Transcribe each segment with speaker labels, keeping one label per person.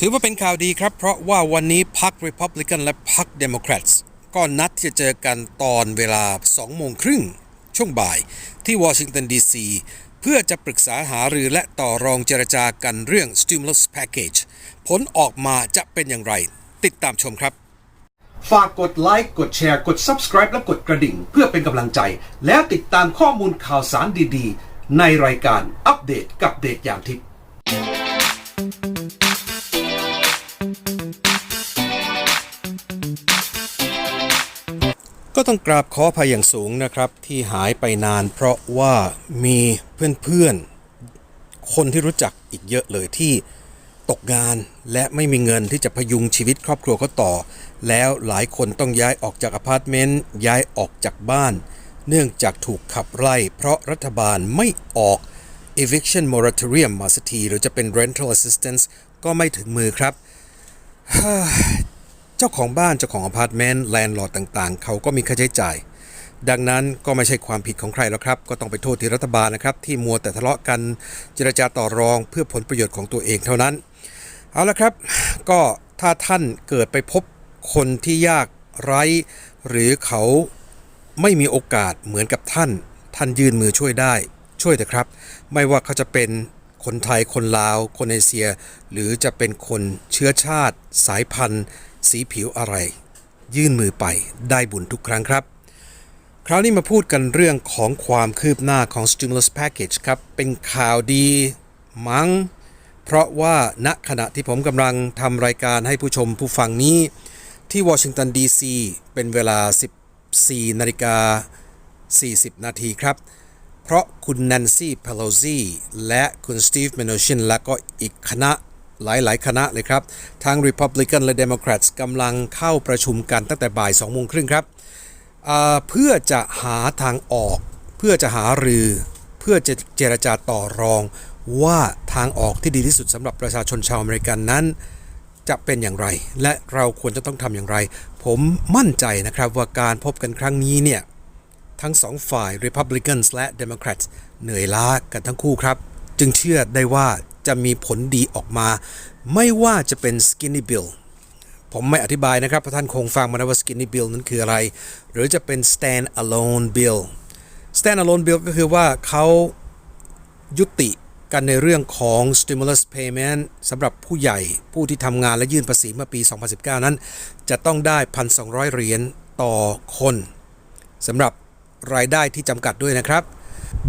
Speaker 1: ถือว่าเป็นข่าวดีครับ เพราะว่าวันนี้พรรค Republican และพรรค Democrats ก็นัดที่จะเจอกันตอนเวลา 2 โมงครึ่ง ช่วงบ่าย ที่วอชิงตันดีซีเพื่อจะปรึกษาหารือและต่อรองเจรจากันเรื่อง stimulus package ผลออกมาจะเป็นอย่างไร ติดตามชมครับ
Speaker 2: ฝากกดไลค์กดแชร์กด Subscribe และกดกระดิ่ง เพื่อเป็นกำลังใจ แล้วติดตามข้อมูลข่าวสารดีๆ ในรายการอัปเดตกับเดทอย่างทิพย์
Speaker 1: ก็ต้องกราบขออภัยอย่างสูงนะครับ ที่หายไปนาน เพราะว่ามีเพื่อนๆ คนที่รู้จักอีกเยอะเลยที่ตกงานและไม่มีเงินที่จะพยุงชีวิตครอบครัวเขาต่อ แล้วหลายคนต้องย้ายออกจากอพาร์ตเมนต์ย้ายออกจากบ้าน เนื่องจากถูกขับไล่ เพราะรัฐบาลไม่ออก eviction moratorium มาสักทีหรือจะเป็น rental assistance ก็ไม่ถึงมือครับ เจ้าของบ้านเจ้าของอพาร์ตเมนต์แลนด์ลอร์ดต่างๆ เขาก็มีค่าใช้จ่าย ดังนั้นก็ไม่ใช่ความผิดของใครแล้วครับ ก็ต้องไปโทษที่รัฐบาลนะครับ ที่มัวแต่ทะเลาะกันเจรจาต่อรองเพื่อผลประโยชน์ของตัวเองเท่านั้น เอาละครับ ก็ถ้าท่านเกิดไปพบคนที่ยากไร้ หรือเขาไม่มีโอกาสเหมือนกับท่าน ท่านยื่นมือช่วยได้ ช่วยเถอะครับ ไม่ว่าเขาจะเป็นคนไทยคนลาว คนเอเชีย หรือจะเป็นคนเชื้อชาติ สายพันธุ์ สีผิวอะไร ยื่นมือไปได้บุญทุกครั้งครับ คราวนี้มาพูดกันเรื่องของความคืบหน้าของ stimulus package ครับ เป็นข่าวดีมัง้ง เพราะว่าณขณะที่ผมกำลังทำรายการให้ผู้ชมผู้ฟังนี้ ที่วอชิงตันดีซีเป็นเวลา 14นาฬิกา40 นาทีครับ เพราะคุณแนนซี่เพโลซีและคุณสตีฟเมโนชินและก็อีกคณะ หลายๆ คณะเลยครับ ทั้ง Republican และ Democrats กำลังเข้าประชุมกันตั้งแต่บ่าย2โมงครึ่งครับ เพื่อจะหาทางออก เพื่อจะหารือ เพื่อจะเจรจาต่อรอง ว่าทางออกที่ดีที่สุดสำหรับประชาชนชาวอเมริกันนั้น จะเป็นอย่างไร และเราควรจะต้องทำอย่างไร ผมมั่นใจนะครับว่าการพบกันครั้งนี้เนี่ยทั้งสองฝ่าย Republicans และ Democrats เหนื่อยล้ากันทั้งคู่ครับ จึงเชื่อได้ว่า จะมีผลดีออกมา ไม่ว่าจะเป็น skinny bill ผมไม่อธิบายนะครับเพราะท่านคงฟังมาแล้วว่า skinny bill นั้นคืออะไร หรือจะเป็น stand alone bill stand alone bill ก็คือว่าเขายุติกันในเรื่องของ stimulus payment สำหรับผู้ใหญ่ผู้ที่ทำงานและยื่นภาษีเมื่อปี 2019 นั้น จะต้องได้ 1,200 เหรียญต่อคนสำหรับรายได้ที่จำกัดด้วยนะครับ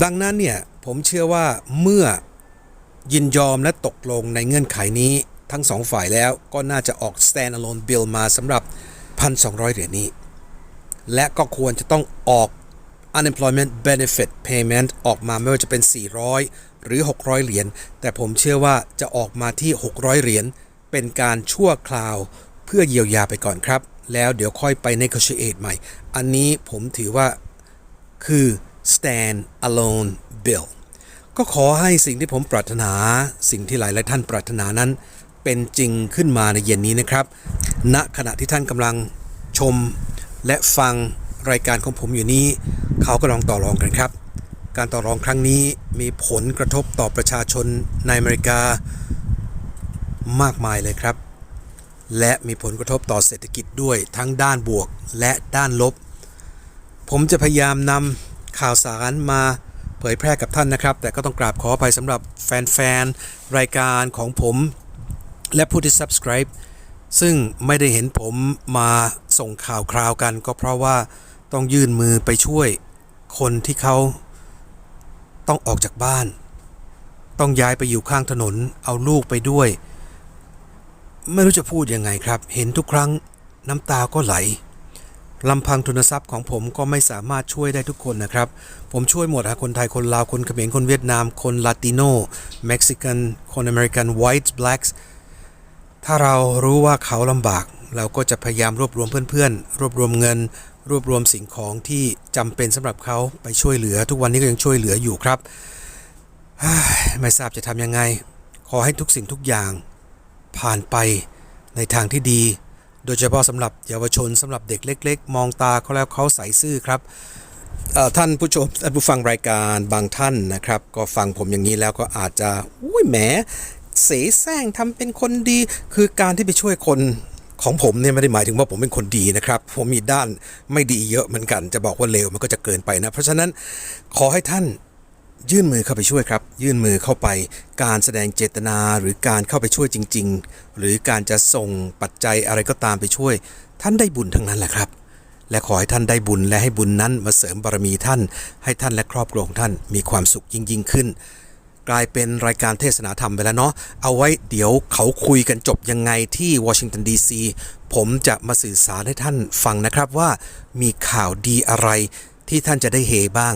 Speaker 1: ดังนั้นเนี่ยผมเชื่อว่าเมื่อ ยินยอมและตกลงในเงื่อนไขนี้ทั้งสองฝ่ายแล้วก็น่าจะออก stand alone bill มาสำหรับ 1,200 เหรียญนี้ และก็ควรจะต้องออก unemployment benefit payment ออกมาไม่ว่าจะเป็น 400 หรือ 600 เหรียญ แต่ผมเชื่อว่าจะออกมาที่ 600 เหรียญ เป็นการชั่วคราว เพื่อเยียวยาไปก่อนครับ แล้วเดี๋ยวค่อยไป negotiate ใหม่ อันนี้ผมถือว่าคือ stand alone bill ก็ขอให้สิ่งที่ผมปรารถนา สิ่งที่หลายหลายท่านปรารถนานั้น เป็นจริงขึ้นมาในเย็นนี้นะครับ ณขณะที่ท่านกำลังชมและฟังรายการของผมอยู่นี้ เขาก็ลองต่อรองกันครับ การต่อรองครั้งนี้มีผลกระทบต่อประชาชนในอเมริกามากมายเลยครับ และมีผลกระทบต่อเศรษฐกิจด้วยทั้งด้านบวกและด้านลบ ผมจะพยายามนำข่าวสารมา เผยแพร่กับท่านนะครับ แต่ก็ต้องกราบขออภัยสำหรับแฟนๆ รายการของผมและผู้ที่ subscribe ซึ่งไม่ได้เห็นผมมาส่งข่าวคราวกัน ก็เพราะว่าต้องยื่นมือไปช่วยคนที่เขาต้องออกจากบ้าน ต้องย้ายไปอยู่ข้างถนน เอาลูกไปด้วย ไม่รู้จะพูดยังไงครับ เห็นทุกครั้งน้ำตาก็ไหล ลำพังทุนทรัพย์ของผมก็ไม่สามารถช่วยได้ทุกคนนะครับ ผมช่วยหมดฮะคนไทย คนลาว คนเขมร คนเวียดนาม คนลาติโนเม็กซิกันคนอเมริกันไวท์แบล็กส์ถ้าเรารู้ว่าเขาลำบาก เราก็จะพยายามรวบรวมเพื่อนๆ รวบรวมเงิน รวบรวมสิ่งของที่จำเป็นสำหรับเขาไปช่วยเหลือ ทุกวันนี้ก็ยังช่วยเหลืออยู่ครับไม่ทราบจะทำยังไง ขอให้ทุกสิ่งทุกอย่างผ่านไปในทางที่ดี โดยเฉพาะสำหรับเยาวชนสำหรับเด็กเล็ก ๆ มองตาเขาแล้วเขาใสซื่อครับท่านผู้ชมท่านผู้ฟังรายการบางท่านนะครับ ก็ฟังผมอย่างนี้แล้วก็อาจจะอุ้ยแหมเสแสร้งทำเป็นคนดี คือการที่ไปช่วยคนของผมเนี่ยไม่ได้หมายถึงว่าผมเป็นคนดีนะครับ ผมมีด้านไม่ดีเยอะเหมือนกัน จะบอกว่าเลวมันก็จะเกินไปนะ เพราะฉะนั้นขอให้ท่าน ยื่นมือเข้าไปช่วยครับ ยื่นมือเข้าไป การแสดงเจตนาหรือการเข้าไปช่วยจริง ๆ หรือการจะส่งปัจจัยอะไรก็ตามไปช่วย ท่านได้บุญทั้งนั้นแหละครับ และขอให้ท่านได้บุญและให้บุญนั้นมาเสริมบารมีท่าน ให้ท่านและครอบครัวของท่านมีความสุขยิ่งยิ่งขึ้น กลายเป็นรายการเทศนาธรรมไปแล้วเนาะเอาไว้เดี๋ยวเขาคุยกันจบยังไงที่วอชิงตันดีซีผมจะมาสื่อสารให้ท่านฟังนะครับว่ามีข่าวดีอะไรที่ท่านจะได้เฮบ้าง